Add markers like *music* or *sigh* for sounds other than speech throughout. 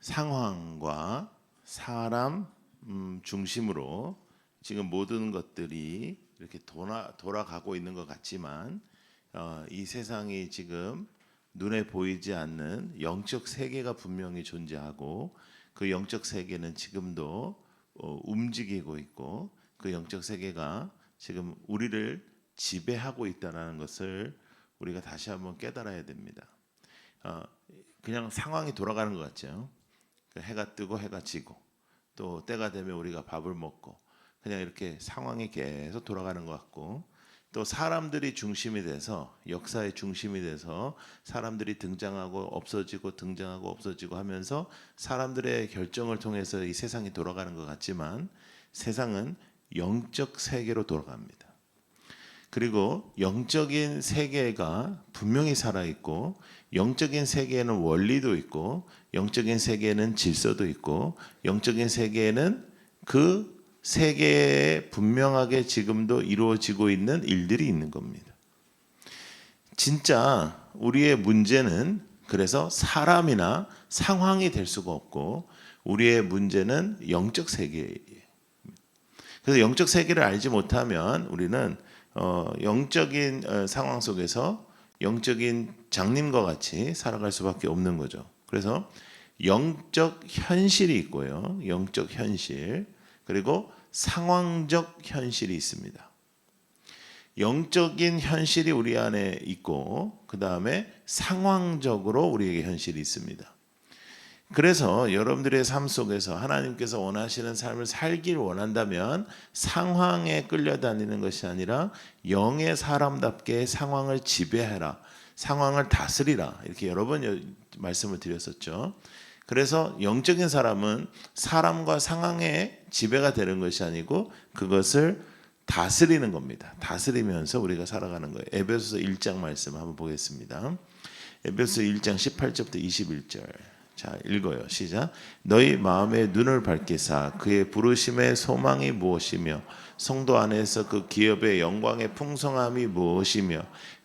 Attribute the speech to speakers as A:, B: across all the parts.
A: 상황과 사람 음, 중심으로 지금 모든 것들이 이렇게 돌아, 돌아가고 있는 것 같지만 어, 이 세상이 지금 눈에 보이지 않는 영적 세계가 분명히 존재하고 그 영적 세계는 지금도 어, 움직이고 있고 그 영적 세계가 지금 우리를 지배하고 있다는 것을 우리가 다시 한번 깨달아야 됩니다. 어, 그냥 상황이 돌아가는 것 같죠. 그 해가 뜨고 해가 지고 또 때가 되면 우리가 밥을 먹고 그냥 이렇게 상황이 계속 돌아가는 것 같고 또 사람들이 중심이 돼서 역사의 중심이 돼서 사람들이 등장하고 없어지고 등장하고 없어지고 하면서 사람들의 결정을 통해서 이 세상이 돌아가는 것 같지만 세상은 영적 세계로 돌아갑니다. 그리고 영적인 세계가 분명히 살아 있고 영적인 세계에는 원리도 있고 영적인 세계에는 질서도 있고 영적인 세계에는 그 세계에 분명하게 지금도 이루어지고 있는 일들이 있는 겁니다. 진짜 우리의 문제는 그래서 사람이나 상황이 될 수가 없고 우리의 문제는 영적 세계예요. 그래서 영적 세계를 알지 못하면 우리는 어, 영적인 어, 상황 속에서 영적인 장님과 같이 살아갈 수밖에 없는 거죠. 그래서 영적 현실이 있고요. 영적 현실. 그리고 상황적 현실이 있습니다. 영적인 현실이 우리 안에 있고 그 다음에 상황적으로 우리에게 현실이 있습니다. 그래서 여러분들의 삶 속에서 하나님께서 원하시는 삶을 살길 원한다면 상황에 끌려다니는 것이 아니라 영의 사람답게 상황을 지배해라. 상황을 다스리라. 이렇게 여러 번 말씀을 드렸었죠. 그래서 영적인 사람은 사람과 상황에 지배가 되는 것이 아니고 그것을 다스리는 겁니다. 다스리면서 우리가 살아가는 거예요. 에베소서 1장 말씀 한번 보겠습니다. 에베소서 1장 18절부터 21절. 자, 읽어요. 시작. 너희 마음의 눈을 밝히사 그의 부르심의 소망이 무엇이며 성도 안에서 그 기업의 영광의 풍성함이 무엇이며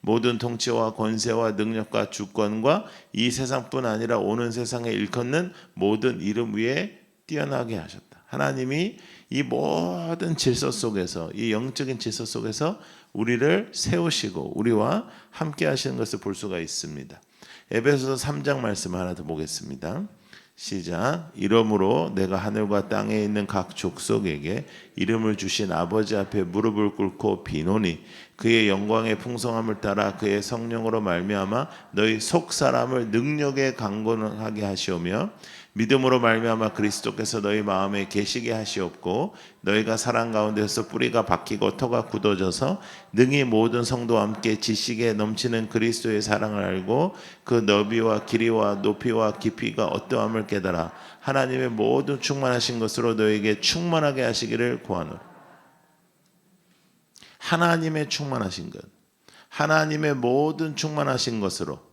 A: 모든 통치와 권세와 능력과 주권과 이 세상뿐 아니라 오는 세상에 일컫는 모든 이름 위에 뛰어나게 하셨다. 하나님이 이 모든 질서 속에서 이 영적인 질서 속에서 우리를 세우시고 우리와 함께 하시는 것을 볼 수가 있습니다. 에베소서 3장 말씀 하나 더 보겠습니다. 시작. 이러므로 내가 하늘과 땅에 있는 각 족속에게 이름을 주신 아버지 앞에 무릎을 꿇고 비노니 그의 영광의 풍성함을 따라 그의 성령으로 말미암아 너희 속 사람을 능력에 강건하게 하시오며 믿음으로 말미암아 그리스도께서 너희 마음에 계시게 하시옵고 너희가 사랑 가운데서 뿌리가 박히고 터가 굳어져서 능히 모든 성도와 함께 지식에 넘치는 그리스도의 사랑을 알고 그 너비와 길이와 높이와 깊이가 어떠함을 깨달아 하나님의 모든 충만하신 것으로 너에게 충만하게 하시기를 구하노라. 하나님의 충만하신 것, 하나님의 모든 충만하신 것으로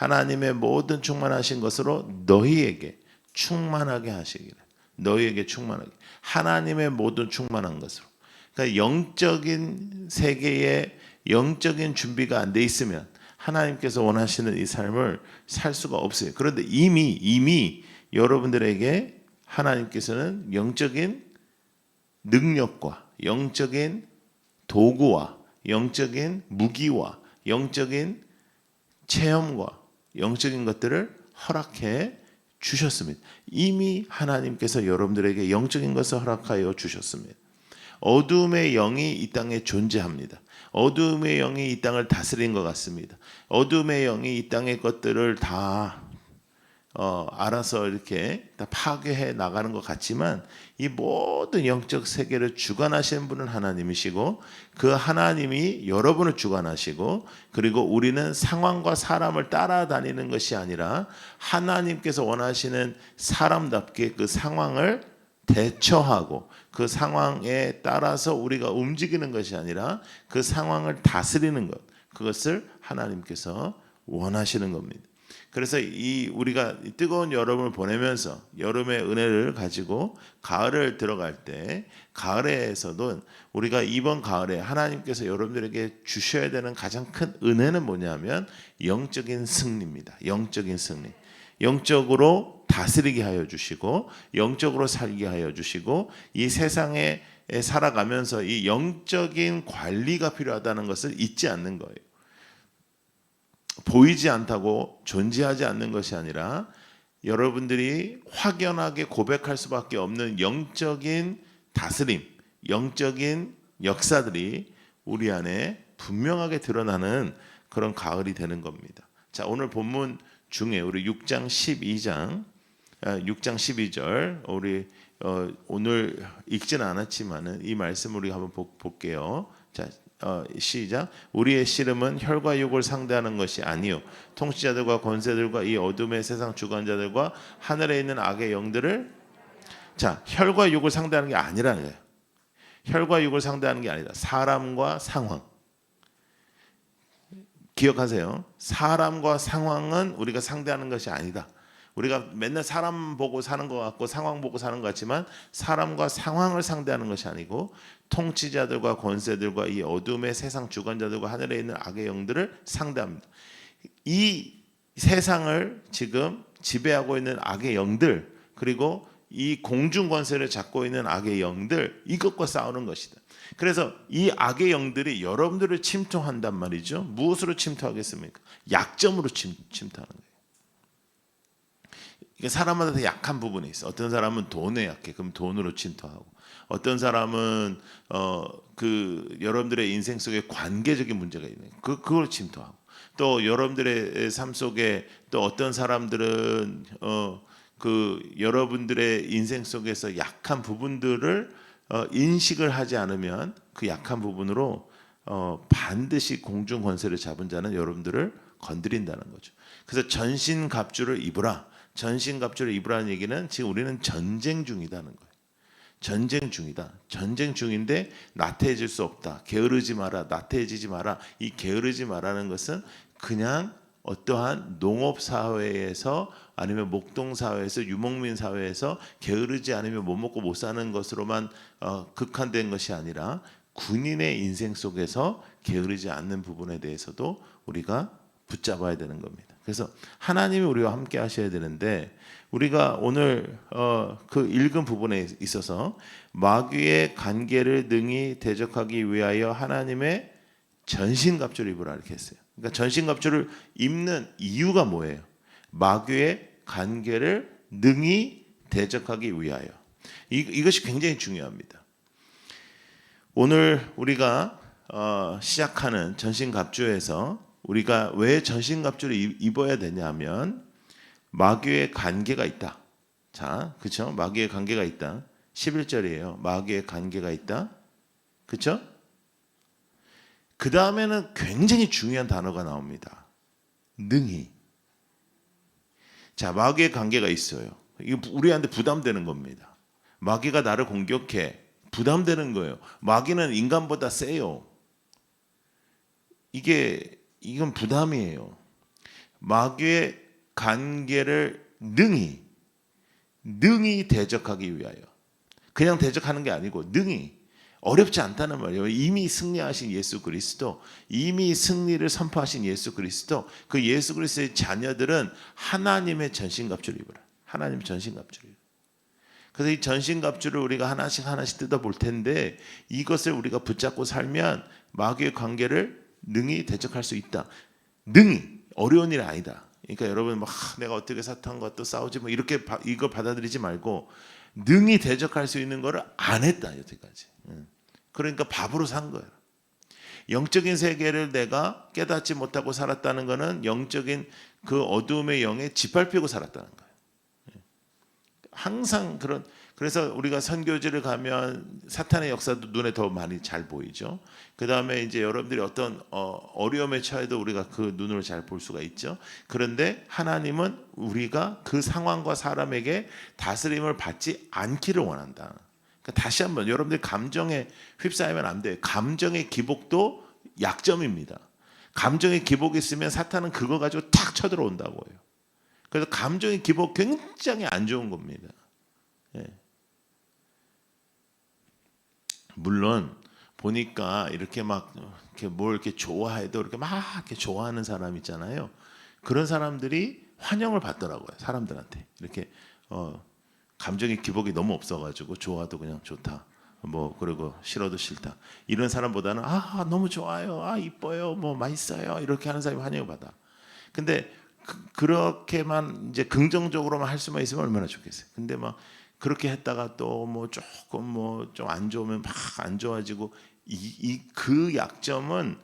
A: 하나님의 모든 충만하신 것으로 너희에게 충만하게 하시기를. 너희에게 충만하게. 하나님의 모든 충만한 것으로. 그러니까 영적인 세계에 영적인 준비가 안 돼 있으면 하나님께서 원하시는 이 삶을 살 수가 없어요. 그런데 이미 이미 여러분들에게 하나님께서는 영적인 능력과 영적인 도구와 영적인 무기와 영적인 체험과 영적인 것들을 허락해 주셨습니다. 이미 하나님께서 여러분들에게 영적인 것을 허락하여 주셨습니다. 어둠의 영이 이 땅에 존재합니다. 어둠의 영이 이 땅을 다스린 것 같습니다. 어둠의 영이 이 땅의 것들을 다 어, 알아서 이렇게 다 파괴해 나가는 것 같지만 이 모든 영적 세계를 주관하시는 분은 하나님이시고 그 하나님이 여러분을 주관하시고 그리고 우리는 상황과 사람을 따라다니는 것이 아니라 하나님께서 원하시는 사람답게 그 상황을 대처하고 그 상황에 따라서 우리가 움직이는 것이 아니라 그 상황을 다스리는 것 그것을 하나님께서 원하시는 겁니다. 그래서 이 우리가 이 뜨거운 여름을 보내면서 여름의 은혜를 가지고 가을을 들어갈 때 가을에서도 우리가 이번 가을에 하나님께서 여러분들에게 주셔야 되는 가장 큰 은혜는 뭐냐면 영적인 승리입니다. 영적인 승리. 영적으로 다스리게 하여 주시고 영적으로 살게 하여 주시고 이 세상에 살아가면서 이 영적인 관리가 필요하다는 것을 잊지 않는 거예요. 보이지 않다고 존재하지 않는 것이 아니라 여러분들이 확연하게 고백할 수밖에 없는 영적인 다스림, 영적인 역사들이 우리 안에 분명하게 드러나는 그런 가을이 되는 겁니다. 자, 오늘 본문 중에 우리 6장 12장 6장 12절 우리 어, 오늘 읽지는 않았지만은 이 말씀 우리 한번 보, 볼게요. 자, 어, 시작. 우리의 씨름은 혈과 육을 상대하는 것이 아니요 통치자들과 권세들과 이 어둠의 세상 주관자들과 하늘에 있는 악의 영들을 자 혈과 육을 상대하는 게 아니라는 거예요. 혈과 육을 상대하는 게 아니다. 사람과 상황. 기억하세요. 사람과 상황은 우리가 상대하는 것이 아니다. 우리가 맨날 사람 보고 사는 것 같고 상황 보고 사는 것 같지만 사람과 상황을 상대하는 것이 아니고 통치자들과 권세들과 이 어둠의 세상 주관자들과 하늘에 있는 악의 영들을 상대합니다. 이 세상을 지금 지배하고 있는 악의 영들 그리고 이 공중 권세를 잡고 있는 악의 영들 이것과 싸우는 것이다. 그래서 이 악의 영들이 여러분들을 침투한단 말이죠. 무엇으로 침투하겠습니까? 약점으로 침, 침투하는 거예요. 이게 사람마다 다 약한 부분이 있어. 어떤 사람은 돈에 약해. 그럼 돈으로 침투하고. 어떤 사람은 어 그 여러분들의 인생 속에 관계적인 문제가 있는. 그 그걸 침투하고. 또 여러분들의 삶 속에 또 어떤 사람들은 어 그 여러분들의 인생 속에서 약한 부분들을 어 인식을 하지 않으면 그 약한 부분으로 어 반드시 공중 권세를 잡은 자는 여러분들을 건드린다는 거죠. 그래서 전신 갑주를 입으라. 전신갑주를 입으라는 얘기는 지금 우리는 전쟁 중이다는 거예요. 전쟁 중이다. 전쟁 중인데 나태해질 수 없다. 게으르지 마라. 나태해지지 마라. 이 게으르지 마라는 것은 그냥 어떠한 농업 사회에서 아니면 목동 사회에서 유목민 사회에서 게으르지 않으면 못 먹고 못 사는 것으로만 어, 극한된 것이 아니라 군인의 인생 속에서 게으르지 않는 부분에 대해서도 우리가 붙잡아야 되는 겁니다. 그래서 하나님이 우리와 함께 하셔야 되는데 우리가 오늘 어, 그 읽은 부분에 있어서 마귀의 관계를 능히 대적하기 위하여 하나님의 전신갑주를 입으라 이렇게 했어요. 그러니까 전신갑주를 입는 이유가 뭐예요? 마귀의 관계를 능히 대적하기 위하여. 이, 이것이 굉장히 중요합니다. 오늘 우리가 어, 시작하는 전신갑주에서 우리가 왜 전신갑주를 입어야 되냐면 마귀의 관계가 있다. 자, 그렇죠? 마귀의 관계가 있다. 11절이에요. 마귀의 관계가 있다. 그렇죠? 그 다음에는 굉장히 중요한 단어가 나옵니다. 능히. 자, 마귀의 관계가 있어요. 이거 우리한테 부담되는 겁니다. 마귀가 나를 공격해. 부담되는 거예요. 마귀는 인간보다 세요. 이게 이건 부담이에요. 마귀의 관계를 능히 능히 대적하기 위하여 그냥 대적하는 게 아니고 능히 어렵지 않다는 말이에요. 이미 승리하신 예수 그리스도, 이미 승리를 선포하신 예수 그리스도, 그 예수 그리스도의 자녀들은 하나님의 전신갑주를 입어라. 하나님의 전신갑주를. 그래서 이 전신갑주를 우리가 하나씩 하나씩 뜯어 볼 텐데 이것을 우리가 붙잡고 살면 마귀의 관계를 능히 대적할 수 있다. 능히 어려운 일 아니다. 그러니까 여러분 막 내가 어떻게 사탄과 또 싸우지 뭐 이렇게 바, 이거 받아들이지 말고 능히 대적할 수 있는 거를 안 했다 여태까지. 그러니까 밥으로 산 거야. 영적인 세계를 내가 깨닫지 못하고 살았다는 것은 영적인 그 어두움의 영에 짓밟히고 살았다는 거예요. 예. 항상 그런 그래서 우리가 선교지를 가면 사탄의 역사도 눈에 더 많이 잘 보이죠. 그 다음에 이제 여러분들이 어떤 어, 어려움에 처해도 우리가 그 눈으로 잘 볼 수가 있죠. 그런데 하나님은 우리가 그 상황과 사람에게 다스림을 받지 않기를 원한다. 그러니까 다시 한번 여러분들 감정에 휩싸이면 안 돼요. 감정의 기복도 약점입니다. 감정의 기복이 있으면 사탄은 그거 가지고 탁 쳐들어온다고요. 그래서 감정의 기복 굉장히 안 좋은 겁니다. 예. 물론 보니까 이렇게 막 이렇게 뭘 이렇게 좋아해도 이렇게 막 이렇게 좋아하는 사람 있잖아요. 그런 사람들이 환영을 받더라고요. 사람들한테 이렇게 어, 감정의 기복이 너무 없어가지고 좋아도 그냥 좋다. 뭐 그리고 싫어도 싫다. 이런 사람보다는 아 너무 좋아요, 아 이뻐요, 뭐 맛있어요 이렇게 하는 사람이 환영을 받아. 근데 그, 렇게만 이제 긍정적으로만 할 수만 있으면 얼마나 좋겠어요. 근데 막 그렇게 했다가 또 뭐 조금 뭐 좀 안 좋으면 막 안 좋아지고 이그 약점은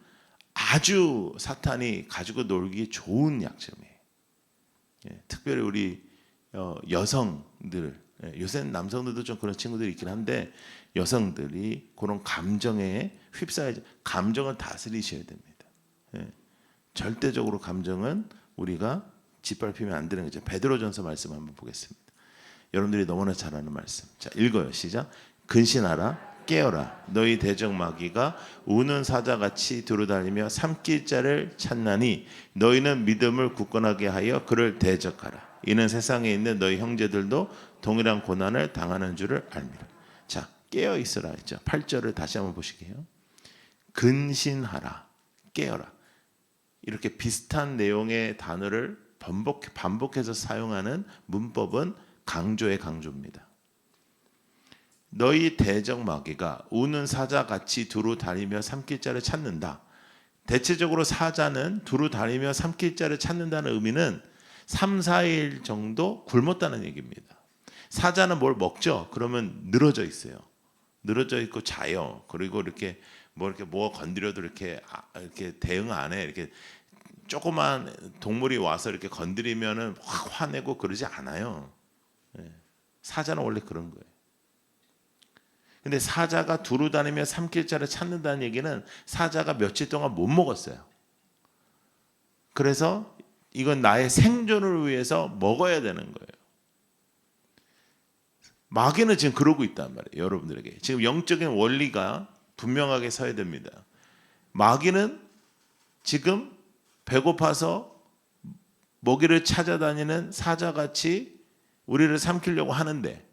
A: 아주 사탄이 가지고 놀기 좋은 약점이에요. 예, 특별히 우리 어, 여성들 예, 요새는 남성들도 좀 그런 친구들이 있긴 한데 여성들이 그런 감정에 휩싸이지 감정을 다스리셔야 됩니다. 예, 절대적으로 감정은 우리가 짓밟히면 안 되는 거죠. 베드로전서 말씀 한번 보겠습니다. 여러분들이 너무나 잘 아는 말씀. 자, 읽어요. 시작. 근신하라. 깨어라. 너희 대적 마귀가 우는 사자같이 두루다니며 삼킬 자를 찾나니 너희는 믿음을 굳건하게 하여 그를 대적하라. 이는 세상에 있는 너희 형제들도 동일한 고난을 당하는 줄을 알미라. 자, 깨어 있으라 했죠. 8절을 다시 한번 보시게요. 근신하라. 깨어라. 이렇게 비슷한 내용의 단어를 반복 반복해서 사용하는 문법은 강조의 강조입니다. 너희 대적 마귀가 우는 사자 같이 두루 다니며 삼킬 자를 찾는다. 대체적으로 사자는 두루 다니며 삼킬 자를 찾는다는 의미는 3, 4일 정도 굶었다는 얘기입니다. 사자는 뭘 먹죠? 그러면 늘어져 있어요. 늘어져 있고 자요. 그리고 이렇게 뭐 이렇게 뭐 건드려도 이렇게 아, 이렇게 대응 안 해. 이렇게 조그만 동물이 와서 이렇게 건드리면은 확 화내고 그러지 않아요. 예. 사자는 원래 그런 거예요. 근데 사자가 두루 다니며 삼킬 자를 찾는다는 얘기는 사자가 며칠 동안 못 먹었어요. 그래서 이건 나의 생존을 위해서 먹어야 되는 거예요. 마귀는 지금 그러고 있단 말이에요. 여러분들에게. 지금 영적인 원리가 분명하게 서야 됩니다. 마귀는 지금 배고파서 먹이를 찾아다니는 사자같이 우리를 삼키려고 하는데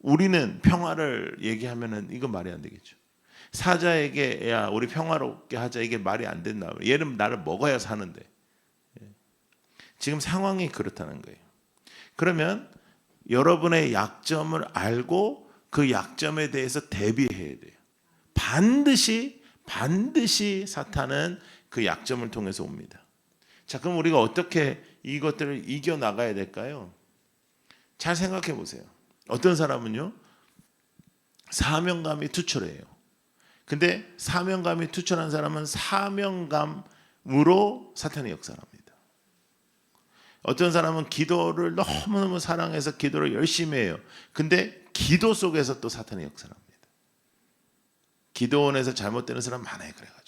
A: 우리는 평화를 얘기하면은 이건 말이 안 되겠죠. 사자에게 야 우리 평화롭게 하자 이게 말이 안 된다. 얘는 나를 먹어야 사는데 예. 지금 상황이 그렇다는 거예요. 그러면 여러분의 약점을 알고 그 약점에 대해서 대비해야 돼요. 반드시 반드시 사탄은 그 약점을 통해서 옵니다. 자, 그럼 우리가 어떻게 이것들을 이겨 나가야 될까요? 잘 생각해 보세요. 어떤 사람은요, 사명감이 투철해요. 근데 사명감이 투철한 사람은 사명감으로 사탄이 역사합니다. 어떤 사람은 기도를 너무너무 사랑해서 기도를 열심히 해요. 근데 기도 속에서 또 사탄이 역사합니다. 기도원에서 잘못되는 사람 많아요. 그래가지고.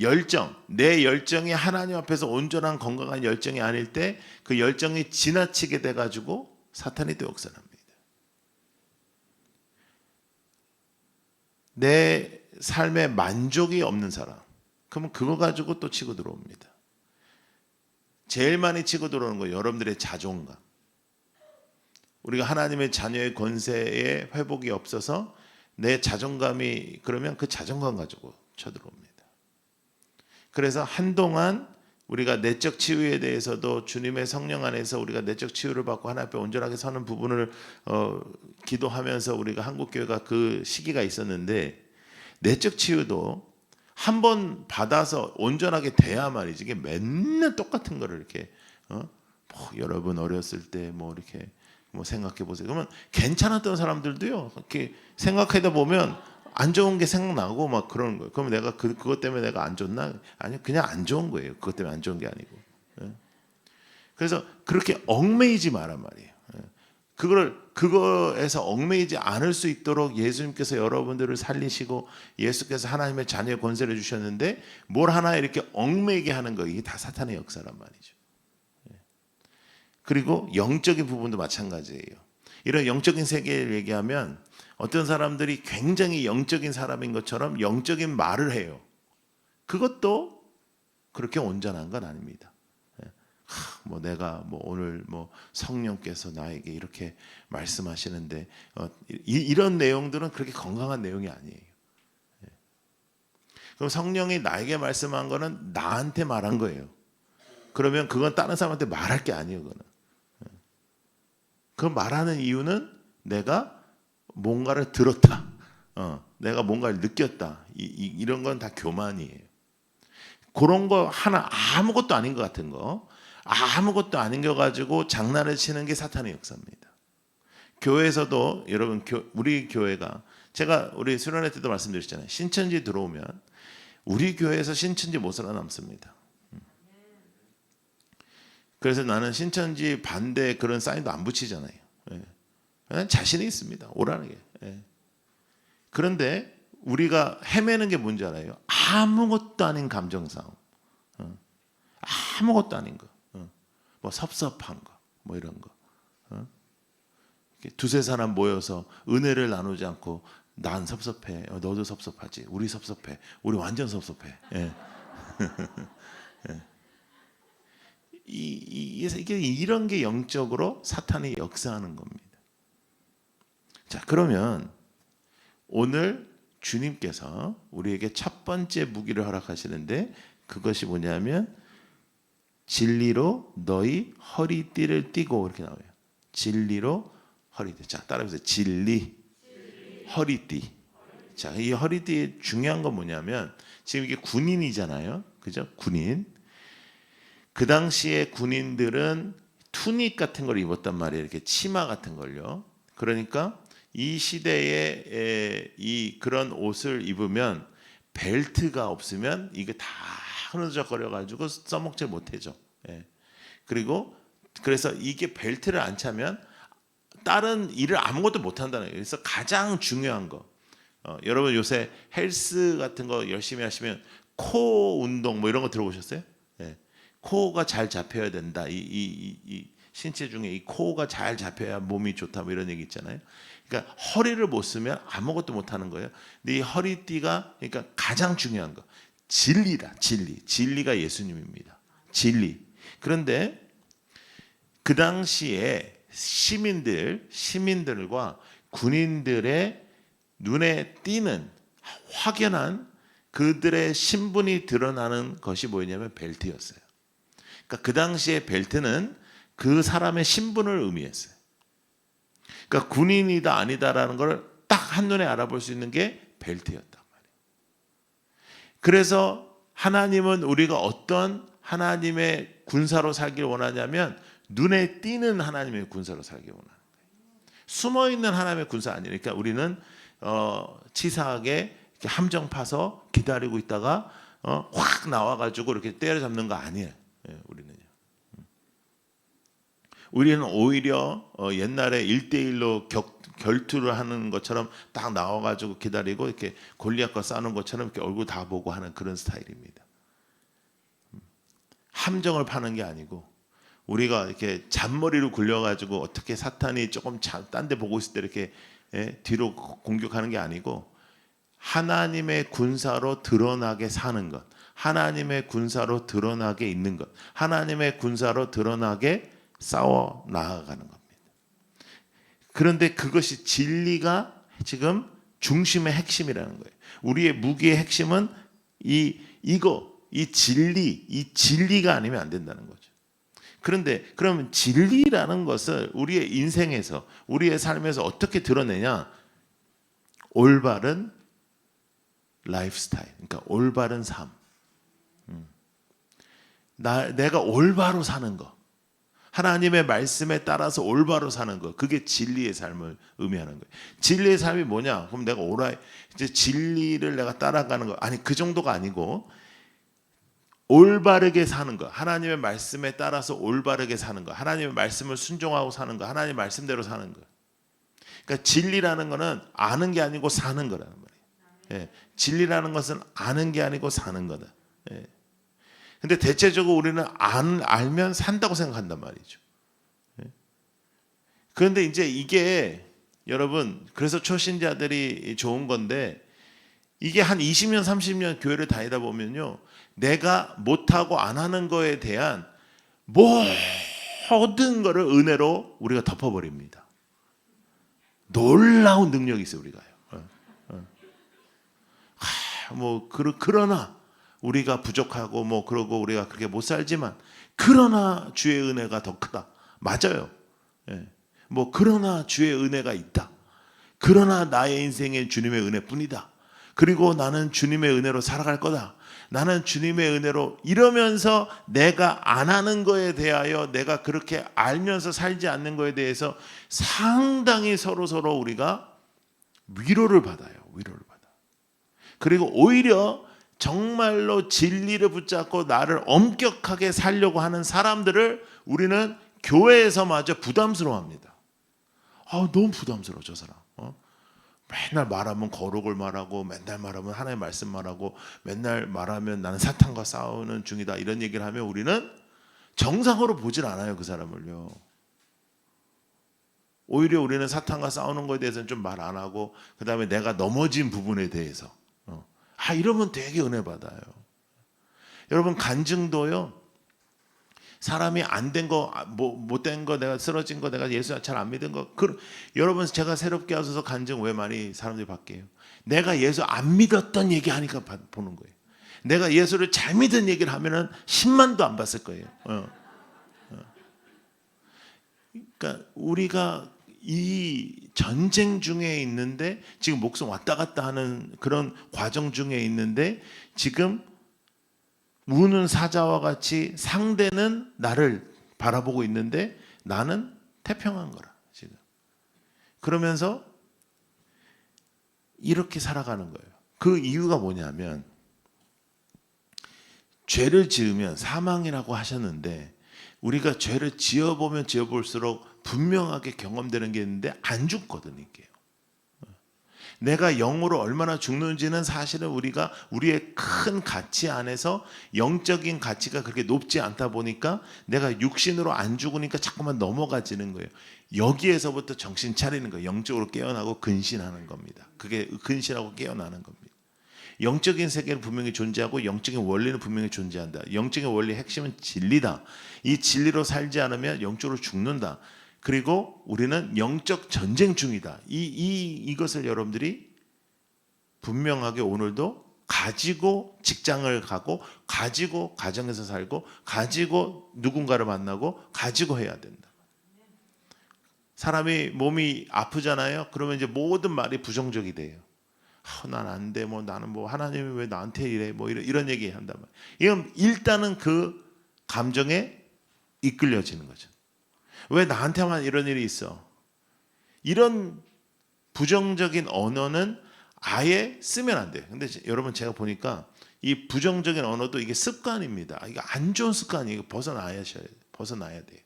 A: 열정, 내 열정이 하나님 앞에서 온전한 건강한 열정이 아닐 때 그 열정이 지나치게 돼가지고 사탄이 또 역사합니다. 내 삶에 만족이 없는 사람, 그러면 그거 가지고 또 치고 들어옵니다. 제일 많이 치고 들어오는 거예요. 여러분들의 자존감. 우리가 하나님의 자녀의 권세에 회복이 없어서 내 자존감이 그러면 그 자존감 가지고 쳐들어옵니다. 그래서 한동안 우리가 내적 치유에 대해서도 주님의 성령 안에서 우리가 내적 치유를 받고 하나님 앞에 온전하게 서는 부분을 어, 기도하면서 우리가 한국 교회가 그 시기가 있었는데 내적 치유도 한 번 받아서 온전하게 돼야 말이지 이게 맨날 똑같은 거를 이렇게 어? 뭐 여러분 어렸을 때 뭐 이렇게 뭐 생각해 보세요. 그러면 괜찮았던 사람들도요. 이렇게 생각하다 보면 안 좋은 게 생각나고 막 그러는 거예요. 그럼 내가 그 그것 때문에 내가 안 좋나? 아니요, 그냥 안 좋은 거예요. 그것 때문에 안 좋은 게 아니고. 예. 그래서 그렇게 얽매이지 말란 말이에요. 예. 그걸 그거에서 얽매이지 않을 수 있도록 예수님께서 여러분들을 살리시고 예수께서 하나님의 자녀의 권세를 주셨는데 뭘 하나 이렇게 얽매이게 하는 거 이게 다 사탄의 역사란 말이죠. 예. 그리고 영적인 부분도 마찬가지예요. 이런 영적인 세계를 얘기하면 어떤 사람들이 굉장히 영적인 사람인 것처럼 영적인 말을 해요. 그것도 그렇게 온전한 건 아닙니다. 예. 하, 뭐 내가 뭐 오늘 뭐 성령께서 나에게 이렇게 말씀하시는데 어, 이, 런 내용들은 그렇게 건강한 내용이 아니에요. 예. 그럼 성령이 나에게 말씀한 거는 나한테 말한 거예요. 그러면 그건 다른 사람한테 말할 게 아니에요. 그거는. 예. 그 말하는 이유는 내가 뭔가를 들었다. 어, 내가 뭔가를 느꼈다. 이, 런 건 다 교만이에요. 그런 거 하나 아무것도 아닌 것 같은 거 아무것도 아닌 거 가지고 장난을 치는 게 사탄의 역사입니다. 교회에서도 여러분 우리 교회가 제가 우리 수련회 때도 말씀드렸잖아요. 신천지 들어오면 우리 교회에서 신천지 못 살아남습니다. 그래서 나는 신천지 반대 그런 사인도 안 붙이잖아요. 예? 자신이 있습니다. 오라는 게. 예. 그런데 우리가 헤매는 게 뭔지 알아요? 아무것도 아닌 감정 싸움. 어. 아무것도 아닌 거. 어. 뭐 섭섭한 거. 뭐 이런 거. 어. 두세 사람 모여서 은혜를 나누지 않고 난 섭섭해. 어, 너도 섭섭하지. 우리 섭섭해. 우리 완전 섭섭해. 예. *laughs* 예. 이, 이, 이게 이런 게 영적으로 사탄이 역사하는 겁니다. 자, 그러면 오늘 주님께서 우리에게 첫 번째 무기를 허락하시는데 그것이 뭐냐면 진리로 너희 허리띠를 띠고 이렇게 나와요. 진리로 허리띠. 자, 따라해보세요. 진리, 허리띠. 자, 이 허리띠의 중요한 건 뭐냐면 지금 이게 군인이잖아요. 그죠? 군인. 그 당시에 군인들은 투닉 같은 걸 입었단 말이에요. 이렇게 치마 같은 걸요. 그러니까 이 시대에 이 그런 옷을 입으면 벨트가 없으면 이게 다 흐느적거려 가지고 써먹지 못해죠. 예. 그리고 그래서 이게 벨트를 안 차면 다른 일을 아무것도 못 한다는 거예요. 그래서 가장 중요한 거. 어, 여러분 요새 헬스 같은 거 열심히 하시면 코 운동 뭐 이런 거 들어보셨어요? 예. 코가 잘 잡혀야 된다. 이, 이, 이 신체 중에 이 코가 잘 잡혀야 몸이 좋다. 뭐 이런 얘기 있잖아요. 그러니까 허리를 못 쓰면 아무것도 못 하는 거예요. 근데 이 허리띠가 그러니까 가장 중요한 거 진리다. 진리. 진리가 예수님입니다. 진리. 그런데 그 당시에 시민들 시민들과 군인들의 눈에 띄는 확연한 그들의 신분이 드러나는 것이 뭐냐면 벨트였어요. 그러니까 그 당시에 벨트는 그 사람의 신분을 의미했어요. 그러니까 군인이다 아니다라는 걸 딱 한눈에 알아볼 수 있는 게 벨트였단 말이에요. 그래서 하나님은 우리가 어떤 하나님의 군사로 살길 원하냐면 눈에 띄는 하나님의 군사로 살길 원하는 거예요. 숨어 있는 하나님의 군사 아니니까 그러니까 우리는 어, 치사하게 함정 파서 기다리고 있다가 어, 확 나와가지고 이렇게 때려잡는 거 아니에요. 예, 우리는. 우리는 오히려 어, 옛날에 일대일로 결투를 하는 것처럼 딱 나와가지고 기다리고 이렇게 골리앗과 싸는 것처럼 이렇게 얼굴 다 보고 하는 그런 스타일입니다. 음. 함정을 파는 게 아니고 우리가 이렇게 잔머리로 굴려가지고 어떻게 사탄이 조금 딴 데 보고 있을 때 이렇게 예, 뒤로 공격하는 게 아니고 하나님의 군사로 드러나게 사는 것, 하나님의 군사로 드러나게 있는 것, 하나님의 군사로 드러나게 싸워 나아가는 겁니다. 그런데 그것이 진리가 지금 중심의 핵심이라는 거예요. 우리의 무기의 핵심은 이 이거 이 진리 이 진리가 아니면 안 된다는 거죠. 그런데 그러면 진리라는 것을 우리의 인생에서 우리의 삶에서 어떻게 드러내냐? 올바른 라이프 스타일. 그러니까 올바른 삶. 음. 나 내가 올바로 사는 거. 하나님의 말씀에 따라서 올바로 사는 거. 그게 진리의 삶을 의미하는 거예요. 진리의 삶이 뭐냐? 그럼 내가 오라 이제 진리를 내가 따라가는 거. 아니 그 정도가 아니고 올바르게 사는 거. 하나님의 말씀에 따라서 올바르게 사는 거. 하나님의 말씀을 순종하고 사는 거. 하나님 말씀대로 사는 거. 그러니까 진리라는 거는 아는 게 아니고 사는 거라는 말이에요. 예. 진리라는 것은 아는 게 아니고 사는 거다. 예. 근데 대체적으로 우리는 안 알면 산다고 생각한단 말이죠. 예. 그런데 이제 이게 여러분 그래서 초신자들이 좋은 건데 이게 한 20년 30년 교회를 다니다 보면요. 내가 못하고 안 하는 거에 대한 모든 거를 은혜로 우리가 덮어버립니다. 놀라운 능력이 있어요 우리가요. 어, 어. 하, 뭐 그러, 그러나 우리가 부족하고 뭐 그러고 우리가 그렇게 못 살지만 그러나 주의 은혜가 더 크다. 맞아요. 예. 뭐 그러나 주의 은혜가 있다. 그러나 나의 인생에 주님의 은혜뿐이다. 그리고 나는 주님의 은혜로 살아갈 거다. 나는 주님의 은혜로 이러면서 내가 안 하는 거에 대하여 내가 그렇게 알면서 살지 않는 거에 대해서 상당히 서로 서로 우리가 위로를 받아요. 위로를 받아. 그리고 오히려 정말로 진리를 붙잡고 나를 엄격하게 살려고 하는 사람들을 우리는 교회에서마저 부담스러워합니다. 아 너무 부담스러워 저 사람. 어? 맨날 말하면 거룩을 말하고 맨날 말하면 하나님의 말씀 말하고 맨날 말하면 나는 사탄과 싸우는 중이다 이런 얘기를 하면 우리는 정상으로 보질 않아요 그 사람을요. 오히려 우리는 사탄과 싸우는 것에 대해서는 좀 말 안 하고 그 다음에 내가 넘어진 부분에 대해서 어. 아 이러면 되게 은혜 받아요. 여러분 간증도요. 사람이 안 된 거, 뭐, 못된 거, 내가 쓰러진 거, 내가 예수 잘 안 믿은 거. 그, 여러분, 제가 새롭게 하셔서 간증 왜 많이 사람들이 바뀌어요? 내가 예수 안 믿었던 얘기 하니까 봐- 보는 거예요. 내가 예수를 잘 믿은 얘기를 하면은 10만도 안 봤을 거예요. 어. 어. 그러니까 우리가 이 전쟁 중에 있는데 지금 목숨 왔다 갔다 하는 그런 과정 중에 있는데 지금 우는 사자와 같이 상대는 나를 바라보고 있는데 나는 태평한 거라 지금 그러면서 이렇게 살아가는 거예요. 그 이유가 뭐냐면 죄를 지으면 사망이라고 하셨는데 우리가 죄를 지어보면 지어볼수록 분명하게 경험되는 게 있는데 안 죽거든 이게요. 내가 영으로 얼마나 죽는지는 사실은 우리가 우리의 큰 가치 안에서 영적인 가치가 그렇게 높지 않다 보니까 내가 육신으로 안 죽으니까 자꾸만 넘어가지는 거예요. 여기에서부터 정신 차리는 거예요. 영적으로 깨어나고 근신하는 겁니다. 그게 근신하고 깨어나는 겁니다. 영적인 세계는 분명히 존재하고 영적인 원리는 분명히 존재한다. 영적인 원리 의 핵심은 진리다. 이 진리로 살지 않으면 영적으로 죽는다. 그리고 우리는 영적 전쟁 중이다. 이, 이, 이것을 여러분들이 분명하게 오늘도 가지고 직장을 가고, 가지고 가정에서 살고, 가지고 누군가를 만나고, 가지고 해야 된다. 사람이 몸이 아프잖아요. 그러면 이제 모든 말이 부정적이 돼요. 아, 난안 돼. 뭐 나는 뭐 하나님이 왜 나한테 이래? 뭐 이런 이런 얘기 한단 말이에요. 이건 일단은 그 감정에 이끌려지는 거죠. 왜 나한테만 이런 일이 있어? 이런 부정적인 언어는 아예 쓰면 안 돼요. 근데 제- 여러분 제가 보니까 이 부정적인 언어도 이게 습관입니다. 이게 안 좋은 습관이에요. 벗어나야 셔야 벗어나야 돼요.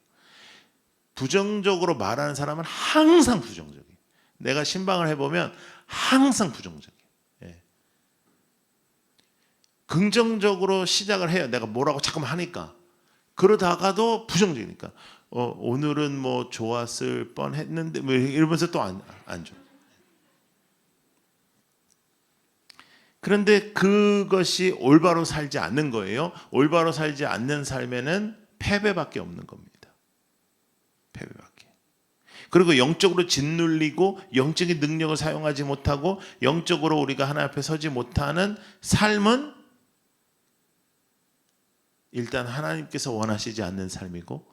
A: 부정적으로 말하는 사람은 항상 부정적이에요. 내가 신방을 해보면 항상 부정적이에요. 예. 긍정적으로 시작을 해요. 내가 뭐라고 자꾸만 하니까. 그러다가도 부정적이니까. 어, 오늘은 뭐 좋았을 뻔 했는데, 뭐 이러면서 또 안, 안 좋아. 그런데 그것이 올바로 살지 않는 거예요. 올바로 살지 않는 삶에는 패배밖에 없는 겁니다. 패배밖에. 그리고 영적으로 짓눌리고 영적인 능력을 사용하지 못하고 영적으로 우리가 하나님 앞에 서지 못하는 삶은 일단 하나님께서 원하시지 않는 삶이고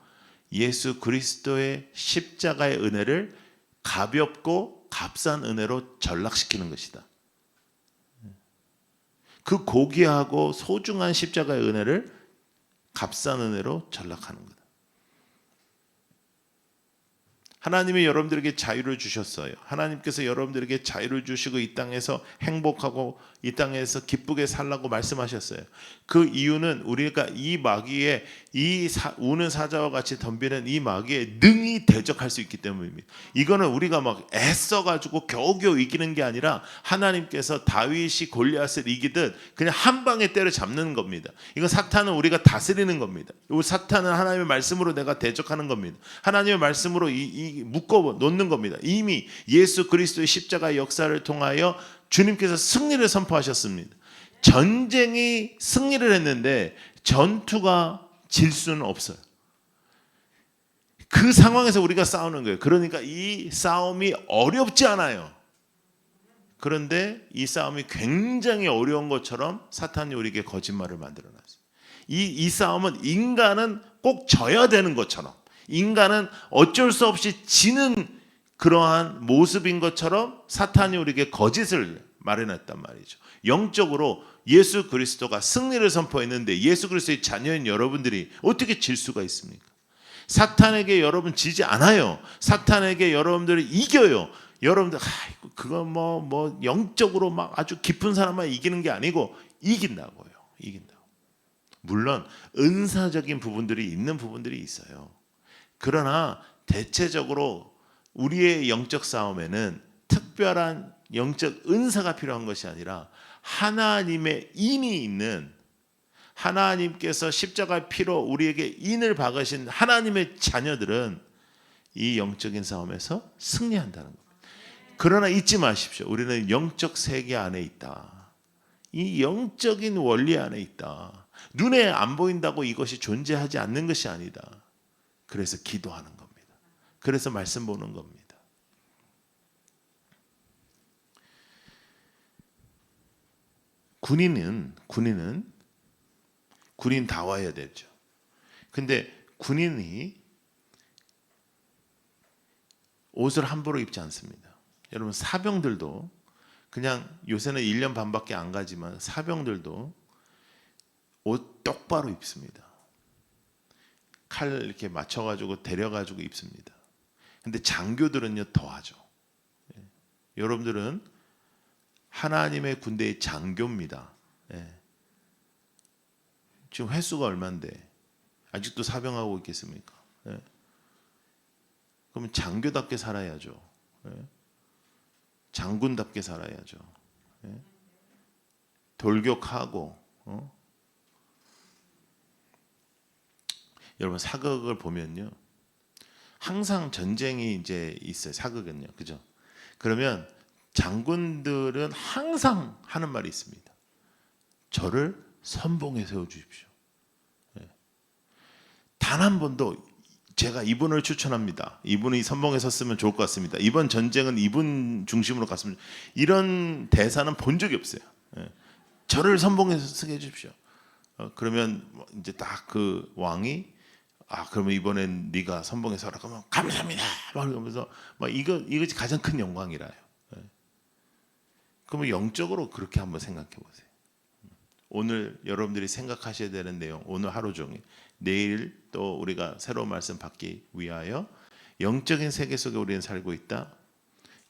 A: 예수 그리스도의 십자가의 은혜를 가볍고 값싼 은혜로 전락시키는 것이다. 그 고귀하고 소중한 십자가의 은혜를 값싼 은혜로 전락하는 거다. 하나님이 여러분들에게 자유를 주셨어요. 하나님께서 여러분들에게 자유를 주시고 이 땅에서 행복하고 이 땅에서 기쁘게 살라고 말씀하셨어요. 그 이유는 우리가 이 마귀의 이 사, 우는 사자와 같이 덤비는 이 마귀에 능히 대적할 수 있기 때문입니다. 이거는 우리가 막 애써 가지고 겨우겨우 이기는 게 아니라 하나님께서 다윗이 골리앗을 이기듯 그냥 한 방에 때려 잡는 겁니다. 이거 사탄은 우리가 다스리는 겁니다. 이 사탄은 하나님의 말씀으로 내가 대적하는 겁니다. 하나님의 말씀으로 이, 이 묶어 놓는 겁니다. 이미 예수 그리스도의 십자가 역사를 통하여 주님께서 승리를 선포하셨습니다. 전쟁이 승리를 했는데 전투가 질 수는 없어요. 그 상황에서 우리가 싸우는 거예요. 그러니까 이 싸움이 어렵지 않아요. 그런데 이 싸움이 굉장히 어려운 것처럼 사탄이 우리에게 거짓말을 만들어 놨어요. 이, 이 싸움은 인간은 꼭 져야 되는 것처럼 인간은 어쩔 수 없이 지는 그러한 모습인 것처럼 사탄이 우리에게 거짓을 마련했단 말이죠. 영적으로 예수 그리스도가 승리를 선포했는데 예수 그리스도의 자녀인 여러분들이 어떻게 질 수가 있습니까? 사탄에게 여러분 지지 않아요. 사탄에게 여러분들이 이겨요. 여러분들 아이고 그거 뭐뭐 뭐 영적으로 막 아주 깊은 사람만 이기는 게 아니고 이긴다고요. 이긴다고. 물론 은사적인 부분들이 있는 부분들이 있어요. 그러나 대체적으로 우리의 영적 싸움에는 특별한 영적 은사가 필요한 것이 아니라 하나님의 인이 있는 하나님께서 십자가 피로 우리에게 인을 박으신 하나님의 자녀들은 이 영적인 싸움에서 승리한다는 겁니다. 그러나 잊지 마십시오. 우리는 영적 세계 안에 있다. 이 영적인 원리 안에 있다. 눈에 안 보인다고 이것이 존재하지 않는 것이 아니다. 그래서 기도하는 겁니다. 그래서 말씀 보는 겁니다. 군인은 군인은 군인 다 와야 되죠. 근데 군인이 옷을 함부로 입지 않습니다. 여러분 사병들도 그냥 요새는 1년 반밖에 안 가지만 사병들도 옷 똑바로 입습니다. 칼 이렇게 맞춰 가지고 데려 가지고 입습니다. 근데 장교들은요 더하죠. 예. 여러분들은 하나님의 군대의 장교입니다. 예. 지금 횟수가 얼마인데 아직도 사병하고 있겠습니까? 예. 그러면 장교답게 살아야죠. 예. 장군답게 살아야죠. 예. 돌격하고 어? 여러분 사극을 보면요. 항상 전쟁이 이제 있어요. 사극은요. 그죠? 그러면 장군들은 항상 하는 말이 있습니다. 저를 선봉에 세워 주십시오. 예. 단한 번도 제가 이분을 추천합니다. 이분이 선봉에 섰으면 좋을 것 같습니다. 이번 전쟁은 이분 중심으로 갔으면 이런 대사는 본 적이 없어요. 예. 저를 선봉에 서게 해주십시오. 어, 그러면 뭐 이제 딱 그 왕이 아 그러면 이번엔 네가 선봉에 서라 그러면 감사합니다. 막 이러면서 막 이거 이것이 가장 큰 영광이라요. 예. 그러면 영적으로 그렇게 한번 생각해 보세요. 오늘 여러분들이 생각하셔야 되는 내용 오늘 하루 종일 내일 또 우리가 새로운 말씀 받기 위하여 영적인 세계 속에 우리는 살고 있다.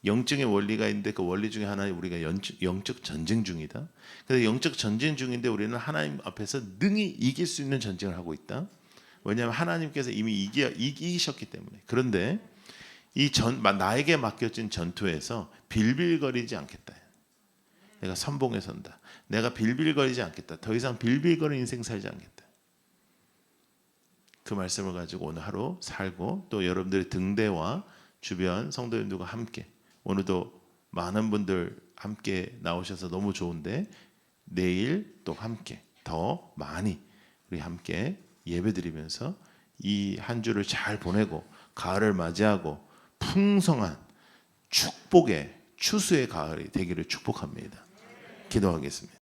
A: 영적인 원리가 있는데 그 원리 중에 하나는 우리가 영적, 전쟁 중이다. 그래서 영적 전쟁 중인데 우리는 하나님 앞에서 능히 이길 수 있는 전쟁을 하고 있다. 왜냐하면 하나님께서 이미 이기, 이기셨기 때문에. 그런데 이 전, 나에게 맡겨진 전투에서 빌빌거리지 않겠다. 내가 선봉에 선다. 내가 빌빌거리지 않겠다. 더 이상 빌빌거리는 인생 살지 않겠다. 그 말씀을 가지고 오늘 하루 살고 또 여러분들의 등대와 주변 성도님들과 함께 오늘도 많은 분들 함께 나오셔서 너무 좋은데 내일 또 함께 더 많이 우리 함께 예배드리면서 이 한 주를 잘 보내고 가을을 맞이하고 풍성한 축복의 추수의 가을이 되기를 축복합니다. 기도하겠습니다.